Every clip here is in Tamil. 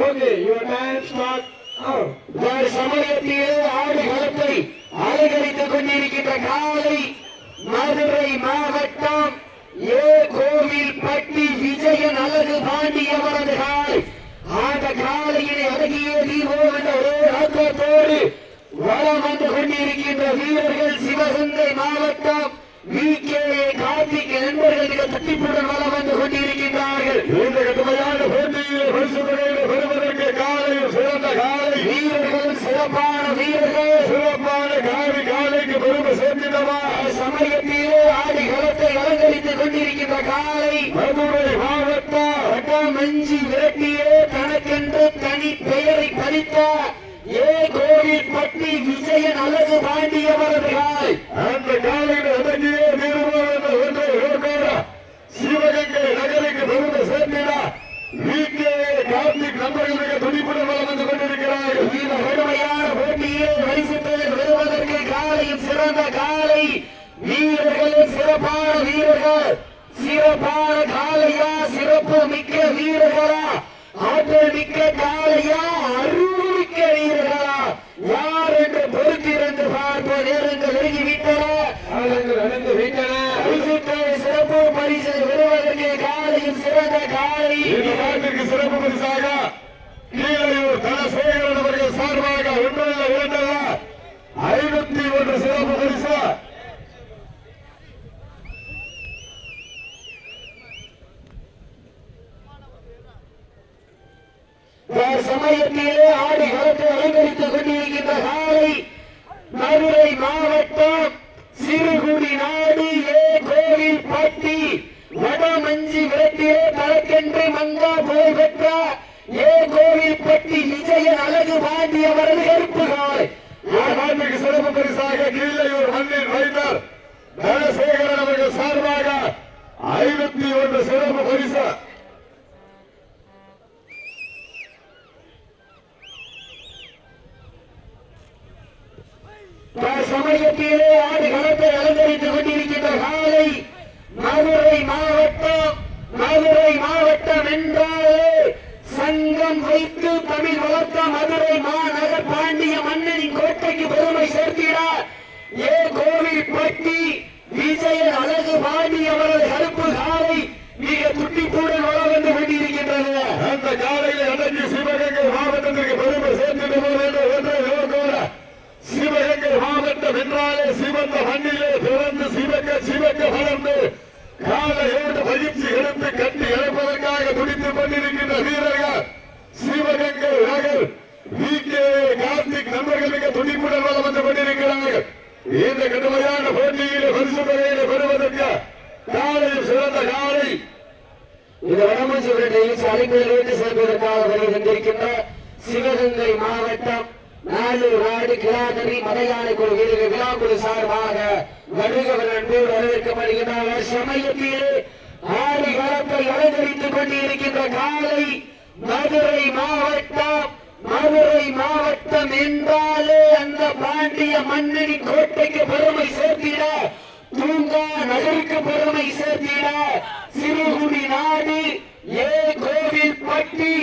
ஓகே யுவர் டைம் ஸ்டார்ட் ஒரு சமயத்திலே ஆடு களத்தை அலங்கரித்துக் கொண்டிருக்கின்ற காலை மதுரை மாவட்டம் ஏ கோவில் பட்டி விஜயன் அழகு பாண்டி அவரது காலை. அந்த காலையினை அழகிய தீபோ என்ற ஒரே ஆக்கத்தோடு வளம் வந்து கொண்டிருக்கின்ற வீரர்கள் சிவகங்கை மாவட்டம் வி கே கார்த்திக் நண்பர்கள் மிக தட்டிப்புடன் வளம் வந்து கொண்டிருக்கிறார் இந்த கடுமையான போட்டியில் பரிசு பெறுவதற்கு காலையில் சிறந்த காலை வீரர்கள் சிறப்பான வீரர்கள் சிறப்பான காவி காலைக்கு பெருமை சேர்த்திடவா சமயத்திலே ஆடி களத்தை அலங்கரித்துக் கொண்டிருக்கின்ற காலை மதுரை மாவட்டம் வட்டமஞ்சி விரட்டியே தனக்கென்று தனி பெயரை ஏ கோவில் பட்டி விஜயன் அழகு அந்த காலையில் அடங்கியே நிறுவனம் என்ற ஒன்றை இழக்காத சிவகங்கை நகருக்கு பெருமை சேர்த்திட வீக்கே கார்த்திக் நண்பர்கள் மிக துடிப்புடன் வளம் வந்து கொண்டிருக்கிறார்கள் இந்த கடுமையான போட்டியில் பரிசுத்தலை பெறுவதற்கு காலையும் காலை வீரர்களே சிறப்பான வீரர்கள். சிறப்பான காலையா? சிறப்பு மிக்க வீரர்களா? ஆற்றல் மிக்க காலையா அருள் மிக்க வீரர்களா யார் என்று பொறுத்திருந்து பார்ப்ப நேரங்கள் நெருங்கிவிட்டன காலங்கள் அடைந்து விட்டன பரிசுத்தலை சிறப்பு பரிசு பெறுவதற்கு காலையும் சிறந்த காலை இந்த நாட்டிற்கு சிறப்பு பரிசாக கீழையூர் தனசேகரன் அவர்கள் சார்பாக ஒன்றல்ல இரண்டல்ல ஐநூத்தி ஒன்று சிறப்பு பரிசு சமயத்திலே ஆடி களத்தை அலங்கரித்துக் கொண்டு காலை மதுரை மாவட்டம் சிறுகுடி நாடு ஏ கோவில் பட்டி வடமஞ்சி விரட்டிலே தனக்கென்று மங்கா புகழ் பெற்ற ஏ கோவில் பட்டி விஜயன் அழகு பாண்டியவரது கருப்பு காலை இந்த நாட்டிற்கு சிறப்பு பரிசாக கீழையூர் மண்ணின் மைந்தர் தனசேகரன் அவர்கள் சார்பாக ஐநூத்தி ஒன்று சிறப்பு பரிசு சமயத்திலே ஆடு களத்தை அலங்கரித்துக் கொண்டிருக்கின்ற காலை மதுரை மாவட்டம் மதுரை மாவட்டம் என்றாலே சங்கம் வைத்து தமிழ் வளர்த்த மதுரை மாநகர் பாண்டிய மன்னனின் கோட்டைக்கு பெருமை சேர்க்கிறார். ஏ கோவில் பட்டி விஜயன் அழகு பாண்டியவரது கருப்பு காலை மிக துட்டிப்புடன் வளம் வந்து கொண்டிருக்கின்றது. அந்த காலையில் அடங்கி சிவகங்கை மாவட்டத்திற்கு பெருமை சேர்த்திடுவோம் என்று ஒன்றை சிவகங்கை மாவட்டம் என்றாலே சிவந்த மண்ணிலே பிறந்து சிவக்க சிவக்க வளர்ந்து காலையோடு பயிற்சி எடுத்து கட்டி இழப்பதற்காக துடித்துக் கொண்டிருக்கின்ற வீரர்கள் சிவகங்கை நகர் வி கே கார்த்திக் நண்பர்கள் மிக துடிப்புடன் வளம் வந்து கொண்டிருக்கிறார்கள். இந்த கடுமையான போட்டியிலே பரிசு தொகையிலே பெறுவதற்கு காலையில் சிறந்த காலை. இந்த வடமஞ்சி விரட்டையில் அழைப்பிலிருந்து சேர்ப்பதற்காக வருகின்றிருக்கின்ற சிவகங்கை மாவட்டம் நாளூர் நாடு கிராதரி மலையானை குழு வீரர்கள் விழாக்குழு சார்பாக வருகவர் அன்பு வரவேற்கப்படுகிறார் சமயத்திலே ஆடி காலத்தை அலங்கரித்துக் கொண்டிருக்கின்ற காலை மதுரை மாவட்டம் மதுரை மாவட்டம் என்றாலே அந்த பாண்டிய மன்னனின் கோட்டைக்கு பெருமை சேர்த்திட தூங்கா நகருக்கு பெருமை சேர்த்திட சிறுகுடி நாடு ஏ கோவில் பட்டி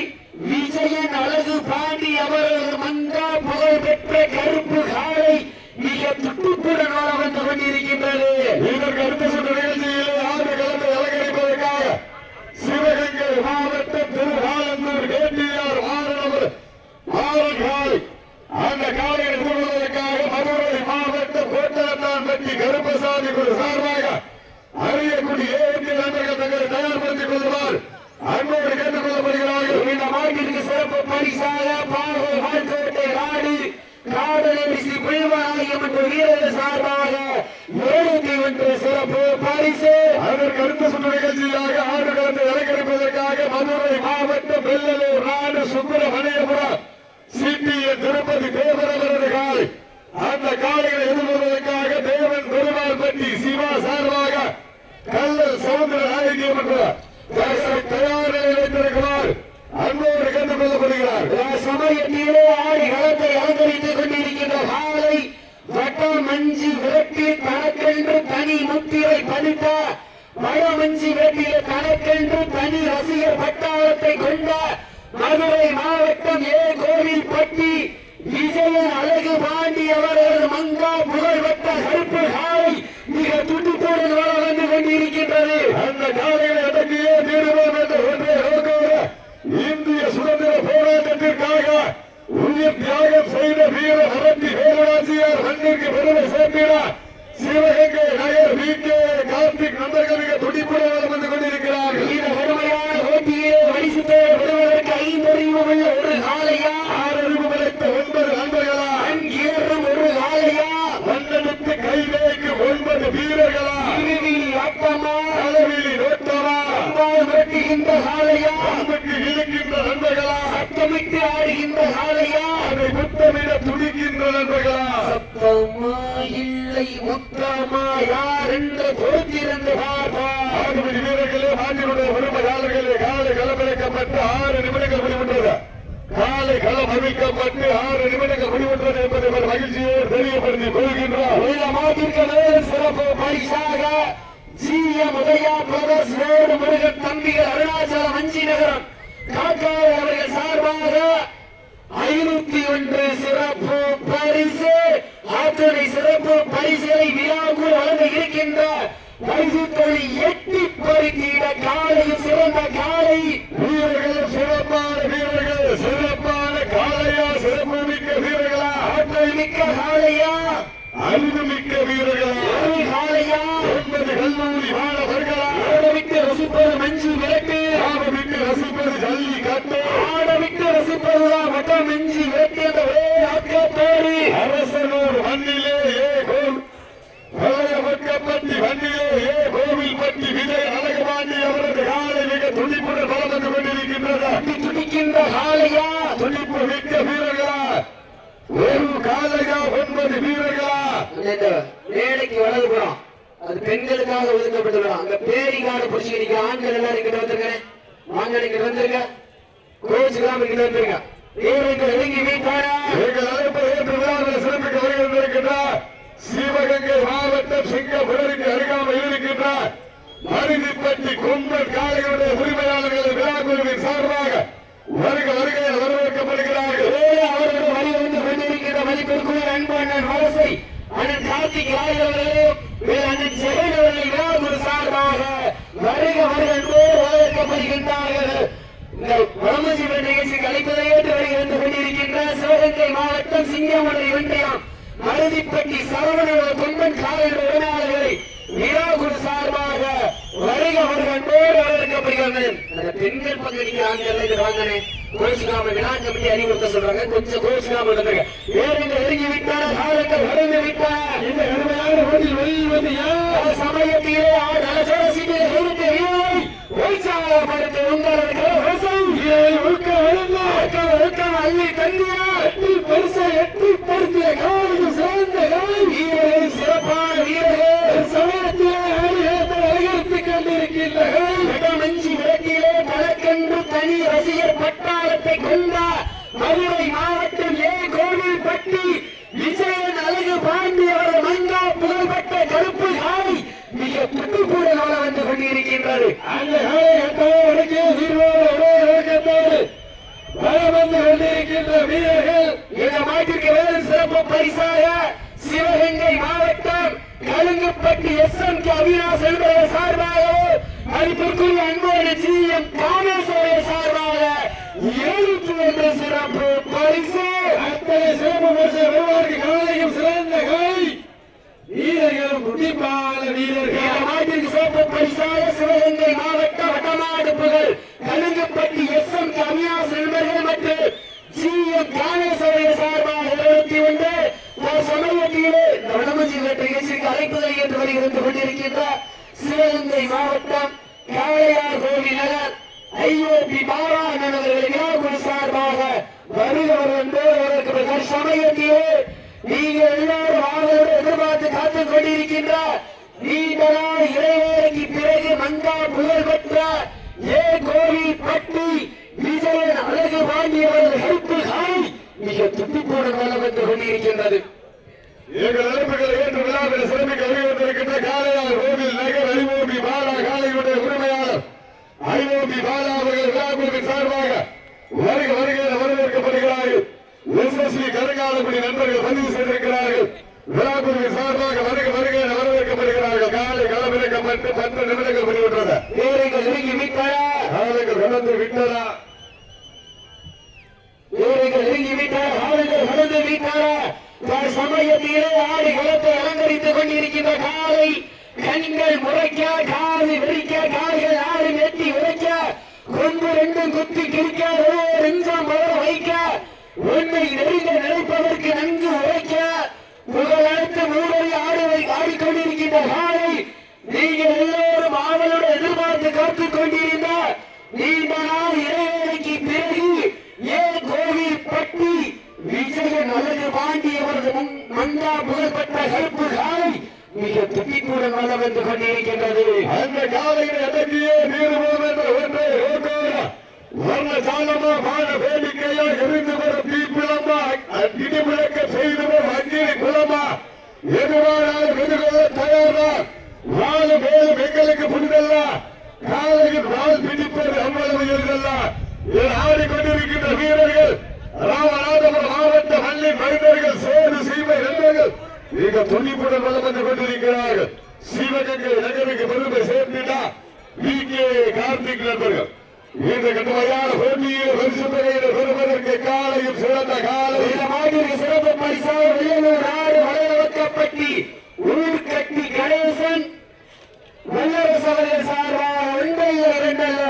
விஜயன் அழகு பாண்டி அவரது மங்கா புகழ் பெற்ற கருப்பு காலை மிக துட்டுப்புடன் வள வந்து கொண்டிருக்கின்றது இதற்கு அடுத்த சுற்று நிகழ்ச்சியிலே ஆறு களத்தை அலங்கரிப்பதற்காக சிவகங்கை மாவட்டம் திருவாலந்தூர் கேடிஆர் மாணவர் ஆரன்கால் அந்த காலையை கூடுவதற்காக மதுரை மாவட்டம் கோட்டலத்தான் பற்றி கருப்பசாமி குழு சார்பாக அரியக்குடி ஏற்றி நண்பர்கள் தங்களை தயார்படுத்திக் கொள்வார் அன்போடு கேட்டுக் கொள்ளப்படுகிறார்கள் இந்த மாட்டிற்கு சிறப்பு பரிசாக பாகை வாழ்க்கோட்டை நாடு காடலி ஸ்ரீ பிள்வாயம் என்ற வீரர்கள் சார்பாக ஏழுத்தி ஒன்று சிறப்பு பரிசு. அதற்கு அடுத்த சுற்று நிகழ்ச்சியாக ஆண்டு களத்தை அலங்கரிப்பதற்காக மதுரை மாவட்ட பெல்லலூர் நாடு சுப்பிரமணியபுரம் சிபிஎ திருப்பதி தேவர் காலை. அந்த காலைகளை எதிர்கொள்வதற்காக தேவன் பெருமாள் பற்றி சிவா சார்பாக கல்லல் சமுதிர நாயகியம் என்ற தயார் நிலையில் வைத்திருக்கிறார். அன்போடு கொள்ளப்படுகிறார் சமயத்திலே ஆடி களத்தை அலங்கரித்துக் கொண்டிருக்கின்ற காலை வட்டம் மஞ்சி விரட்டி தனக்கென்று தனி முத்திரை பதித்த வடமஞ்சி விரட்டிய தனக்கென்று தனி ரசிகர் பட்டாளத்தை கொண்ட மதுரை மாவட்டம் ஏ. கோவில்பட்டி விஜயன் அழகு பாண்டி அவரது மங்கா புகழ்பெற்ற கருப்பு காலை மிக துடிப்புடன் வர வந்து கொண்டிருக்கின்றது. அந்த காலையில் போராட்டத்திற்காக உயிர் தியாகம் செய்த வீர அரட்டி வேலுராஜியார் மண்ணிற்கு பெருமை சேர்க்கிறார் சிவகங்கை நகர் வி கே கார்த்திக் நண்பர்கள் மிக துடிப்புடன் வலம் வந்து கொண்டிருக்கிறார்கள் இந்த கடுமையான போட்டியிலே பரிசுத்தை பெறுவதற்கு ஐந்தறிவு உள்ள ஒரு காலையா ஆறறிவு படைத்த ஒன்பது நண்பர்களா ஏறும் ஒரு காலையா மன்னனுக்கு கைவேக்கு ஒன்பது வீரர்களா இறுதியில் ஆட்டமா அளவிலி நோட்டமா அம்பாள் வெட்டுகின்ற காலையா அன்புக்கு இழுக்கின்ற நண்பர்களா சத்தமிட்டு ஆடுகின்ற காலையா அதை முத்தமிட துடிக்கின்ற நண்பர்களா? சத்தமா இல்லை முத்தமா யார் என்று பொறுத்திருந்து வீரர்களே மாட்டினுடைய உரிமையாளர்களே காலை களமிறக்கப்பட்டு ஆறு நிமிடங்கள் முடிவுற்றது. காலை களம் அமைக்கப்பட்டு ஆறு நிமிடங்கள் முடிவுற்றது என்பதை ஒரு மகிழ்ச்சியோடு தெரியப்படுத்திக் மேல் சிறப்பு பரிசாக G M Udhaya brothers road Murugan தம்பிகள் அருணாச்சலம் அஞ்சி நகரம். காக்காய் அவர்கள் சார்பாக ஐநூத்தி ஒன்று சிறப்பு பரிசு. அத்தனை சிறப்பு பரிசுகளை விழாக்குள் வழங்க இருக்கின்ற பரிசு தொழில் எட்டி பறித்திட காலை சிறந்த காலை. வீரர்கள் சிறப்பான வீரர்கள் சிறப்பான காலையா சிறப்பு மிக்க வீரர்களா? ஆற்றல் மிக்க காலையா அறிவு மிக்க வீரர்களா காலையா என்பது கல்லூரி மாணவர்களா? ஓடவிட்டு ரசிப்பது மஞ்சு விளக்கு ஆரம்பித்து ரசிப்பது ஜல்லி கட்டு ஆடவிட்டு ரசிப்பதுதான் வட்டம் மெஞ்சி விரட்டு என்ற ஒரே ஆக்கத்தோடு அரசனூர் மண்ணிலே ஏ கோல் பழையப்பட்டி மண்ணிலே ஏ கோவில்பட்டி விஜய் அழகுபாண்டி அவரது காலை மிக துடிப்புடன் பலம் வந்து கொண்டிருக்கின்றது துடிக்கின்ற காலையா துடிப்பு மிக்க வீரர்களா? ஒரு காலையா ஒன்பது வீரர்களா? இந்த வேலைக்கு வலது புறம். அது பெண்களுக்காக ஒதுக்கப்பட்டுள்ளோம் அங்க பேரி காடு பிடிச்சிக்கிறீங்க ஆண்கள் எல்லாரும் இங்கிட்ட வந்துருங்க. வாங்க இங்கிட்ட வந்துருங்க. கோச்சுக்கலாம் இங்கிட்ட வந்துருங்க. வீரர்கள் இறங்கி வீட்டாரா? எங்கள் அழைப்பை ஏற்று விழாவில் சிறப்பிக்க வருகின்றிருக்கின்றார் சிவகங்கை மாவட்டம் சிங்கபுரருக்கு அருகாமையில் இருக்கின்றார் மருதிப்பட்டி கொம்பன் காளைகளுடைய உரிமையாளர்கள் விழாக்குழுவின் சார்பாக வருக வருக என வரவேற்கப்படுகிறார்கள் வேலை அவர்கள் வழி வந்து கொண்டிருக்கிற மதிப்பிற்குரிய அன்பு அண்ணன் வலசை அண்ணன் கார்த்திக் ராய் அவர்களே அண்ணன் ஜெகன் அவர்கள் விழாக்குழு சார்பாக வருக வருக என்போடு வரவேற்கப்படுகின்றார்கள் இந்த வடமஞ்சிபுர நிகழ்ச்சிக்கு அழைப்பதை ஏற்று வருகிறது கொண்டிருக்கின்ற சிவகங்கை மாவட்டம் சிங்கமுனை ஒன்றியம் மருதிப்பட்டி சரவண கொம்பன் காலையில் சார்பாக வருக வருக வரவேற்கப்படுகிறார்கள் அந்த பெண்கள் விழா கமிட்டி அறிவுறுத்த சொல்றாங்க. கொஞ்சம் நெருங்கி விட்டார விட்டார். இந்த கடுமையான வெளியில் வந்து யார்? சமயத்திலே இருந்து வீரரை அள்ளி தந்தியார். பரிசை எட்டி பருத்திய காலை. வீரர்கள் சிறப்பான பட்டாளத்தை கொண்ட மதுரை மாவட்டம் ஏ. கோவில்பட்டி விஜயன் அழகு பாண்டி அவரது மங்கா புகழ்பெற்ற கருப்பு காலை மிக துட்டுப்புடன் வள வந்து கொண்டிருக்கின்றது. அந்த காலை வந்து கொண்டிருக்கின்ற வீரர்கள் இந்த மாட்டிற்கு வேறு சிறப்பு பரிசாக சிவகங்கை மாவட்டம் Kalungupatti S M K Avinash என்பவர் சார்பாக மதிப்பிற்குரிய அன்போடு ஜி எம் காமேஸ்வரர் சார்பாக எழுத்து சிறப்பு பரிசு. அத்தனை சிறப்பு பரிசு வருவாருக்கு காலையும் சிறந்த கை வீரர்கள் துடிப்பான வீரர்கள். நாட்டிற்கு சிறப்பு பரிசாக சிவகங்கை மாவட்ட வட்டமாடு புகழ் Kalungupatti S M K Avinash என்பவர்கள் மற்றும் ஜி எம் காமேஸ்வரர் சார்பாக இருபத்தி ஒன்று சமயத்திலே இந்த வடமஞ்சி வேட்டை நிகழ்ச்சிக்கு அழைப்புதல் என்று வருகிறது கொண்டிருக்கின்ற சிவகங்கை மாவட்டம் காளையார் கோவில் நகர் ஐஓபி பாலா அவர்கள் விழாக்குழு சார்பாக வருகிறவர் என்று அவருக்கு சமயத்திலே நீங்கள் எல்லாரும் ஆவலோடு எதிர்பார்த்து காத்துக் கொண்டிருக்கின்ற நீண்ட நாள் இடைவேளைக்கு பிறகு மங்கா புகழ் பெற்ற ஏ கோவில் பட்டி விஜயன் அழகு பாண்டியவர்கள் ஹெல்ப்பு காய் மேலம் வந்து கொண்டிருக்கின்றது. எங்கள் அழைப்புகளை ஏற்று விழாவில் சிறப்பிக்க வருகின்றிருக்கின்ற காளையார் கோவில் நகர் ஐஓபி பாலா காளையுடைய உரிமையாளர். ஐஓபி பாலா அவர்கள் விழாக்குழுவின் சார்பாக வருக வருக என வரவேற்கப்படுகிறார்கள். எஸ்எஸ்சி கருங்காலப்படி நண்பர்கள் பதிவு செய்திருக்கிறார்கள். விழாக்குழுவின் சார்பாக வருக வருக வரவேற்கப்படுகிறார்கள். காலை களமிறக்கப்பட்டு பத்து நிமிடங்கள் முடிவுற்றது. வீரர்கள் நெருங்கி விட்டன காலைகள் கடந்து விட்டதா? வீரர்கள் நெருங்கி ஆளுநர் வளர்ந்து விட்டன சமயத்திலே ஆடி களத்தை அலங்கரித்துக் கொண்டிருக்கின்ற காலை கண்கள் முறைக்க காது விரிக்க கால்கள் ஆடு நெட்டி உரைக்க கொம்பு ரெண்டு குத்தி கிழிக்க நெஞ்சம் மலர் வைக்க உண்மை நெருங்க நினைப்பதற்கு நன்கு உரைக்க புகழடுத்து ஊழலை ஆடுவை ஆடிக்கொண்டிருக்கின்ற காலை நீங்கள் எல்லோரும் ஆவலோடு எதிர்பார்த்து காத்துக் கொண்டிருந்த நீ நாள் இறைவேளைக்கு பிறகு ஏன் கோவில் பட்டி விஜயன் அழகு பாண்டி அவரது புகழ்பெற்ற கருப்பு காலை மிக துட்டிப்புடன் வளம் வந்து கொண்டிருக்கின்றது. அந்த காலையில் எதற்கே மீறுவோம் என்ற ஒன்றை வர்ண சாலமா பாட வேடிக்கையா எரிந்து வரும் தீப்பிளமா இடி செய்து வரும் அங்கிரி குளமா எதுவானாலும் எதிர்கொள்ள தயாரா? வாழு மேலும் எங்களுக்கு புரிதல்ல காலையில் வாழ் பிடிப்பது அவ்வளவு எளிதல்ல மிக துணிப்புடன் வளம் வந்து கொண்டிருக்கிறார்கள் சிவகங்கை நகருக்கு பெருமை சேர்த்திடா வி கே கார்த்திக் நண்பர்கள். இந்த கடுமையான போட்டியில் பரிசு தொகையில் பெறுவதற்கு காலையும் சிறந்த காலை. இந்த மாதிரி சிறப்பு பரிசாக வெளியூர் நாடு வளர்க்கப்பட்டி ஊர் கட்டி கணேசன் வல்லரசவர்கள் சார்பாக ஒன்றைய இரண்டல்ல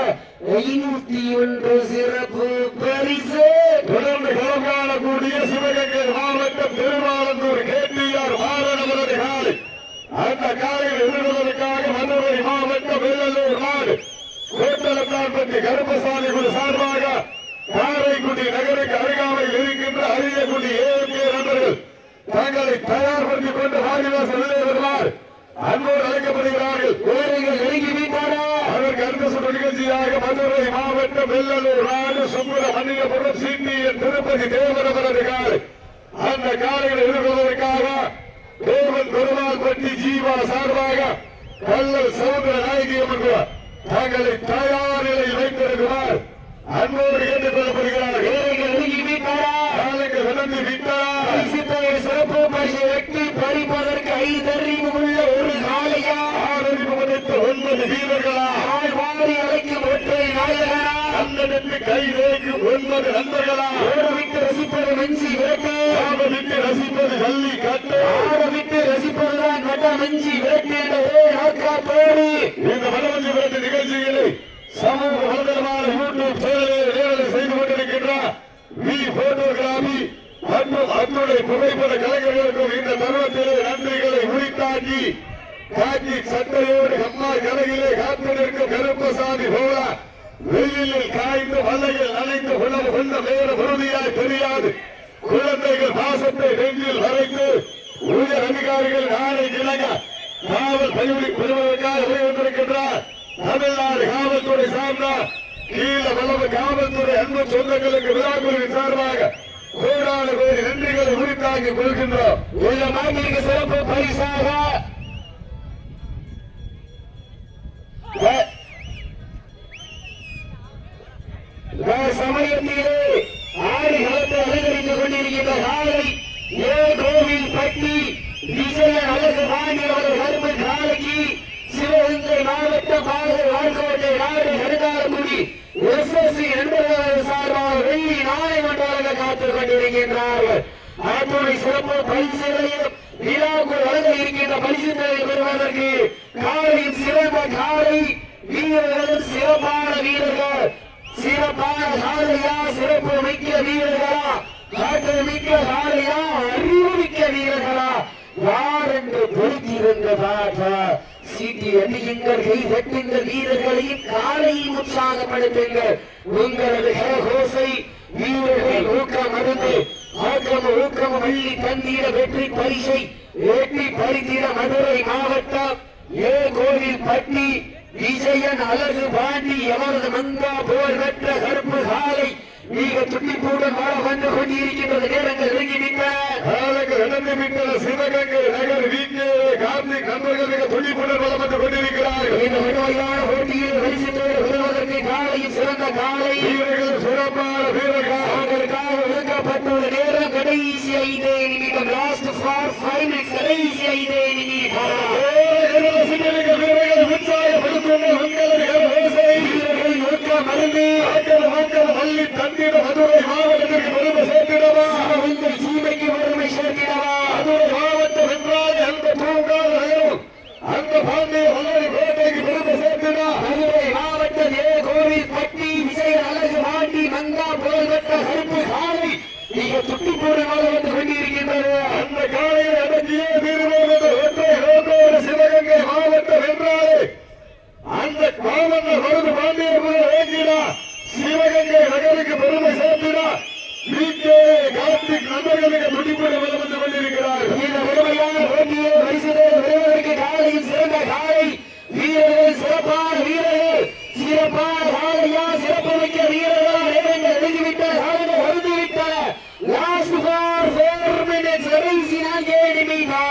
ஐநூத்தி ஒன்று சிறப்பு பரிசு. தொடர்ந்து களம் காணக்கூடிய சிவகங்கை மாவட்டம் திருவாரந்தூர் கேடிஆர் மாறனவரது காலை அந்த காலையில் எதிர்கொள்வதற்காக மன்னரை மாவட்டம் வெள்ளலூர் நாடு கோட்டலத்தான்பட்டி கருப்பசாமி குழு சார்பாக காரைக்குடி நகருக்கு அருகாமையில் இருக்கின்ற அரியக்குடி ஏஎம்கே நண்பர்கள் தங்களை தயார்படுத்திக் கொண்டு வாரிவாசல் வருவார் அன்போடு அழைக்கப்படுகிறார்கள். அதற்கு அடுத்த சுற்று நிகழ்ச்சியாக மதுரை மாவட்டம் வெள்ளலூர் நாடு சுப்பிரமணியபுரம் சிண்டியன் திருப்பதி தேவரவரது காலை அந்த காலையில் எதிர்கொள்வதற்காக தேவன் பெருமாள் பட்டி ஜீவா சார்பாக கல்லல் சமுதிர நாயகி அமர்வார் தங்களை தயார் நிலையில் வைத்திருக்கிறார். அன்போடு கேட்டுக் பரிசுத்தொகை சிறப்பு பரிசு வெட்டி பறிப்பதற்கு ஐந்தறிவு உள்ள ஒரு மதித்த ஒன்பது வீரர்களா? வாரி அழைக்கும் ஒற்றை நாயகனா? அண்ணனுக்கு கை வைக்கும் ஒன்பது நண்பர்களா? ஓடவிட்டு ரசிப்பது நெஞ்சி விரட்டு. விட்டு ரசிப்பது ஜல்லி கட்டு. ஆடவிட்டு ரசிப்பதுதான் வட நெஞ்சி விரட்டு இந்த நிகழ்ச்சிகளை சமூக வலைதளமான யூடியூப் சேனலில் நேரலை செய்து கொண்டிருக்கின்ற வி போட்டோகிராபி மற்றும் அத்துடைய புகைப்பட கலைஞர்களுக்கும் இந்த தருணத்திலே நன்றிகளை உரித்தாக்கி காட்சி சட்டையோடு அம்மா கலையிலே காத்து நிற்கும் கருப்பசாமி போல வெயிலில் காய்ந்து மலையில் நனைந்து உணவு கொண்ட வேறு உறுதியாய் தெரியாது. குழந்தைகள் பாசத்தை நெஞ்சில் வரைந்து உயர் அதிகாரிகள் நாளை இணங்க காவல் பயிரி பெறுவதற்காக வந்திருக்கின்றார். தமிழ்நாடு காவல்துறை சார்ந்த கீழ வளவு காவல்துறை அன்பு சொந்தங்களுக்கு விழாக்குழுவின் சார்பாக கோடான கோடி நன்றிகளை உரித்தாக்கி கொள்கின்றோம். உள்ள மாட்டிற்கு சிறப்பு பரிசாக வே- சமயத்திலே ஆறு களத்தை அலங்கரித்துக் கொண்டிருக்கின்ற காலை ஏ கோவில் பட்டி விஜய அழகு வாணி அவர்கள் கருப்பு காலைக்கு சிவகங்கை மாவட்ட பாகர் வாழ்கோட்டை நாடு கருதாரக்குடி எஸ் எஸ் சி நண்பர்கள் சார்பாக வெள்ளி நாளை மண்டலங்க காத்துக் கொண்டிருக்கின்றார்கள் அத்துறை சிறப்பு பரிசுகளையும் விழாக்குள் வழங்க இருக்கின்ற பரிசுகளை பெறுவதற்கு காலையின் சிறந்த காலை வீரர்களும் சிறப்பான வீரர்கள் சிறப்பான காலையா சிறப்பு மிக்க வீரர்களா ஆற்றல் மிக்க காலையா அறிவு மிக்க வீரர்களா யார் என்று பொறுத்திருந்த பாட்டா சீட்டி எண்ணியுங்கள் கை தட்டுங்கள் வீரர்களையும் காலையும் உற்சாகப்படுத்துங்கள். உங்களது கரகோசை வீரர்கள் ஊக்கம் அருந்து ஆக்கம் ஊக்கம் வள்ளி தந்திர வெற்றி பரிசை வெற்றி பரிதிர மதுரை மாவட்டம் ஏ கோவில் பட்டி. விஜயன் அழகு பாண்டி எவரது மங்கா போர் பெற்ற கருப்பு காலை. மிக துட்டிப்புடன் வாழ வந்து கொண்டிருக்கின்றது நேரங்கள் நெருங்கிவிட்டன நடந்து விட்டன சிவகங்கை நகர் வீக்கே கார்த்திக் நண்பர்கள் மிக துணிப்புடன் வளம் வந்து கொண்டிருக்கிறார்கள் இந்த விடுவையான போட்டியில் பரிசுத்தோடு வருவதற்கு காலையும் சிறந்த காலை. வீரர்கள் சிறப்பு சிறப்பான வீரர்கள். அவர்களுக்காக ஒதுக்கப்பட்டுள்ள நேரம் கடைசி ஐந்து நிமிடம். லாஸ்ட் ஃபார் ஃபைவ் மினிட்ஸ் கடைசி ஐந்து நிமிடம். வீரர்கள் ஓசை பள்ளி தந்திட மதுரை மாவட்டத்திற்கு பெருமை சேர்த்திடவா? உங்கள் சீமைக்கு வறுமை சேர்த்திடவா? மதுரை மாவட்டம் என்றால் அந்த பூங்கால் அந்த பாண்டிய மதுரை கோட்டைக்கு பெருமை சேர்த்திடா மதுரை மாவட்டம் ஏ கோவில் பட்டி விஜய அழகு மாண்டி மங்கா புகழ்பெற்ற கருப்பு காலை மிக துட்டிப்பூர்வமாக வந்து கொண்டிருக்கின்றது அந்த காலையை அடக்கியே தீர்வோம் என்ற ஒற்றை நோக்கோடு சிவகங்கை மாவட்டம் என்றாலே அந்த மாமன்னர் மருது பாண்டியபுரம் வேங்கினா சிவகங்கை நகருக்கு பெருமை சேர்த்தினா வீட்டே கார்த்திக் நண்பர்களுக்கு துடிப்புடன் வலம் வந்து கொண்டிருக்கிறார்கள் இந்த முழுமையான போட்டியை பரிசுகளை பெறுவதற்கு காலையில் சிறந்த காலை வீரர்கள் சிறப்பான வீரர்கள் சிறப்பான காலையா சிறப்பு மிக்க வீரர்களா நேரங்கள் நெருங்கிவிட்ட காலங்கள் வருந்துவிட்டன லாஸ்ட் ஃபார் ஃபோர் மினிட்ஸ் கடைசி நான்கே நிமிடா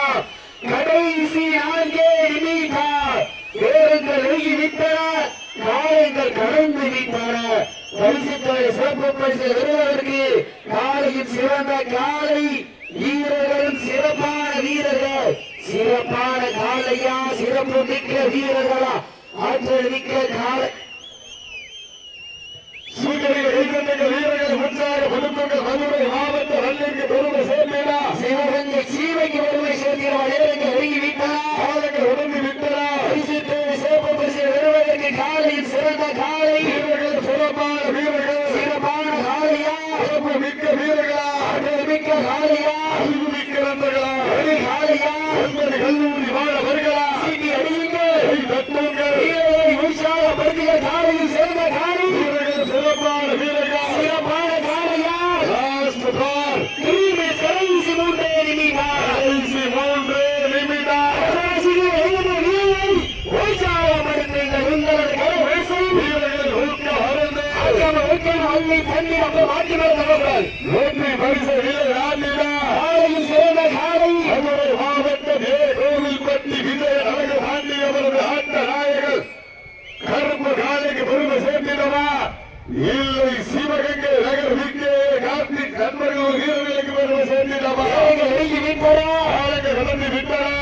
கடைசி நான்கே நிமிடம். நேரங்கள் நெருங்கிவிட்டன காலங்கள் கடந்து விட்டன. பரிசுகளை சிறப்பு பரிசு வருவதற்கு காலையில் சிறந்த காலை. வீரர்களும் சிறப்பான வீரர்கள். சிறப்பான காலையா? சிறப்பு மிக்க வீரர்களா? ஆற்றல் மிக்க காலை. சூழ்நிலையில் கைகண்ட வீரர்கள் உற்சாகப்படுத்துங்கள் மதுரை மாவட்ட வள்ளிக்கு பெருமை சேர்த்தினா சிவகங்கை சீமைக்கு பெருமை சேர்க்கிற நேரங்கள் நெருங்கிவிட்டன காலங்கள் உடம்பு விட்டனா பரிசுத்தை சிறப்பு பரிசு பெறுவதற்கு காலையில் சிறந்த காலை வீரர்கள் சிறப்பான வீரர்கள் சிறப்பான காலையா சிறப்பு மிக்க வீரர்களா ஆற்றல் மிக்க காலையா அறிவு மிக்க நண்பர்களா ஒரு காலையா ஒன்பது கல்லூரி மாணவர்களா சீட்டி அடியுங்கள் கை தட்டுங்கள் வீரர்களை உற்சாகப்படுத்துகிற காலையில் சிறந்த காலை வீரர்கள் சிறப்பான வீரர்களா சிறப்பான காலையா லாஸ்ட் பார் திரும்பி கடைசி மூன்றே நிமிடம் கடைசி மூன்று நிமிடம் கடைசியில் எழுந்த வீரரை உற்சாகப்படுத்துங்கள் உங்களது கரவேசை வீரர்கள் ஊக்க அருந்து ஊக்கம் அள்ளி தண்ணி அப்ப மாற்றி வருகிறார்கள் வெற்றி பரிசு வீரர் ராஜிடா. காலையில் சிறந்த காலை மதுரை மாவட்டம் ஏ கோவில்பட்டி விஜய அழகு பாண்டி அவரது ஆட்ட நாயகர். கருப்பு காலைக்கு பெருமை சேர்த்திடவா? இல்லை சிவகங்கை நகர் விக்கே கார்த்திக் நண்பர்கள் வீரர்களுக்கு பெருமை சேர்த்திடவா? நெருங்கி விட்டன காலங்கள் கடந்து விட்டனா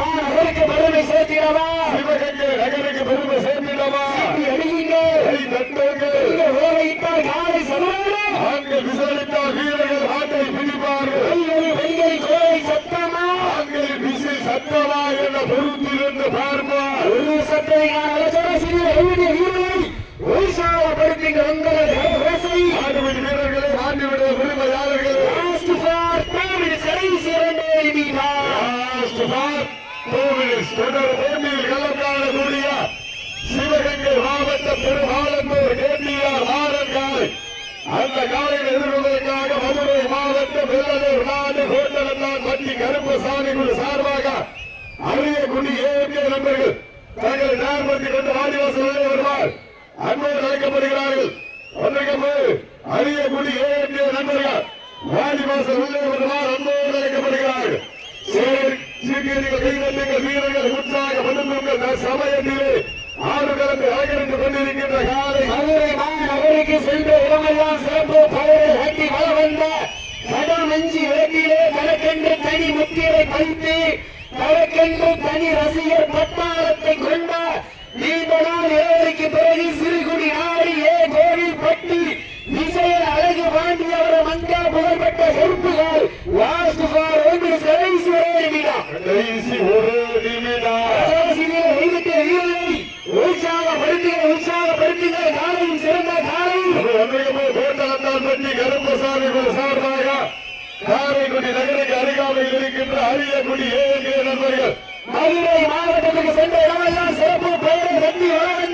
மாநகருக்கு பெருமை சேர்க்கிறவா சிவகங்கை நகருக்கு பெருமை சேர்த்திடவா? வேலையிட்டால் காலை சமரம் ஆண்கள் விசாரித்தால் வீரர்கள் ஆட்டை பிடிப்பார்கள் கைகள் கைகள் கோலை சத்தமா? பொறுத்திருந்து பார்ப்பார் ஒரு எழுதிய உங்களது கரவேசை ஆடுவிடு வீரர்களை ஆண்டுவிட உரிமையாளர்கள் லாஸ்ட் ஃபார் தமிழ் கடைசி இரண்டே நிமிடம் லாஸ்ட் பார் கோவில் தொடர் போட்டியில் களம் காணக்கூடிய சிவகங்கை மாவட்ட பெருமாளந்தூர் கேபிஆர் ஆரன் காலை அந்த காலையில் எதிர்கொள்வதற்காக மதுரை மாவட்டம் வெள்ளலூர் நாடு கோட்டலந்தான் பட்டி கருப்பசாமி குழு சார்பாக அரியக்குடி ஏபிய நண்பர்கள் தங்களை நேர்படுத்தி கொண்டு வாடிவாசல் வருவார். அன்போடு அழைக்கப்படுகிறார்கள். ஒன்றைக்கு அரியக்குடி ஏபிய நண்பர்கள் வாடிவாசல் உள்ளே வருவார். அன்போடு அழைக்கப்படுகிறார்கள். சேரி சீக்கிரங்கள் கைதட்டுங்கள் வீரர்கள் உற்சாகப்படுத்துங்கள் சமயத்திலே ஆறு கலந்து அலங்கரித்துக் கொண்டிருக்கின்ற காலை. மதுரை மாநகருக்கு சென்ற இடமெல்லாம் சிறப்பு பலரை கட்டி வள வந்த கடல் விளக்கிலே தனக்கென்று தனி முத்திரை பதித்து தனக்கென்று தனி ரசிகர் பட்டாளத்தை கொண்ட நீண்ட நாள் பிறகு சிறுகுடி ஆடி ஏ கோவில் பட்டி விஜய அழகு பாண்டி அவர் மங்கா புகழ்பெற்ற செருப்புகள் லாஸ்ட் ஃபார் ஒன்று கடைசி ஒரே நிமிடம் கடைசி ஒரு நிமிடம் கடைசியிலே வைவிட்ட வீரரை உற்சாகப்படுத்துக உற்சாகப்படுத்துக காலையும் சிறந்த காலை ஒன்றைக்கு கோட்டலத்தான் பற்றி கருப்பசாமி குழு சார்பாக காரைக்குடி நகருக்கு அருகாமையில் இருக்கின்ற அரியக்குடி ஏழு மதுரை மாவட்டத்துக்கு சென்ற இடமெல்லாம் சிறப்பு பெயரை கட்டி வழங்க